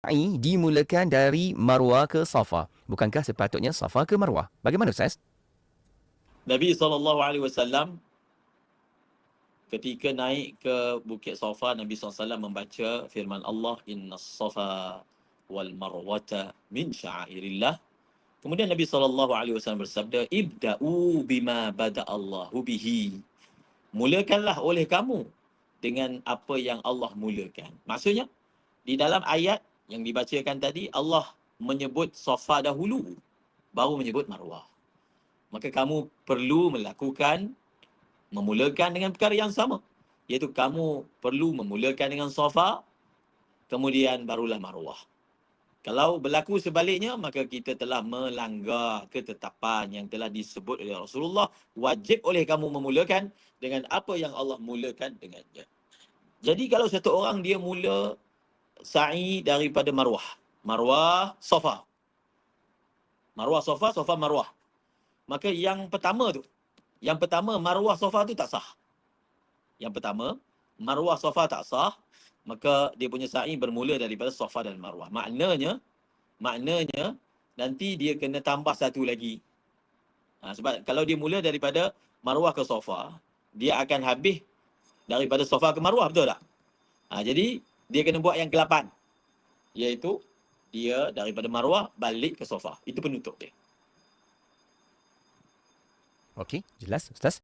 sa'i dimulakan dari Marwah ke Safa. Bukankah sepatutnya Safa ke Marwah? Bagaimana Ustaz? Nabi SAW ketika naik ke Bukit Safa, Nabi SAW membaca firman Allah, Inna safa wal marwata min sya'airillah. Kemudian Nabi SAW bersabda, Ibda'u bima bada Allahu bihi. Mulakanlah oleh kamu dengan apa yang Allah mulakan. Maksudnya, di dalam ayat yang dibacakan tadi, Allah menyebut Safa dahulu, baru menyebut Marwah. Maka kamu perlu melakukan memulakan dengan perkara yang sama. Iaitu kamu perlu memulakan dengan sofa, kemudian barulah maruah. Kalau berlaku sebaliknya, maka kita telah melanggar ketetapan yang telah disebut oleh Rasulullah. Wajib oleh kamu memulakan dengan apa yang Allah mulakan dengannya. Jadi kalau satu orang dia mula sa'i daripada maruah. Maruah, sofa. Maruah, sofa, sofa, maruah. Maka yang pertama tu, yang pertama, maruah sofa tu tak sah. Yang pertama, maruah sofa tak sah, maka dia punya sa'i bermula daripada sofa dan maruah. Maknanya, maknanya nanti dia kena tambah satu lagi. Ha, sebab kalau dia mula daripada maruah ke sofa, dia akan habis daripada sofa ke maruah, betul tak? Ha, jadi, dia kena buat yang ke-8. Iaitu, dia daripada maruah balik ke sofa. Itu penutup dia. Okey, jelas Ustaz.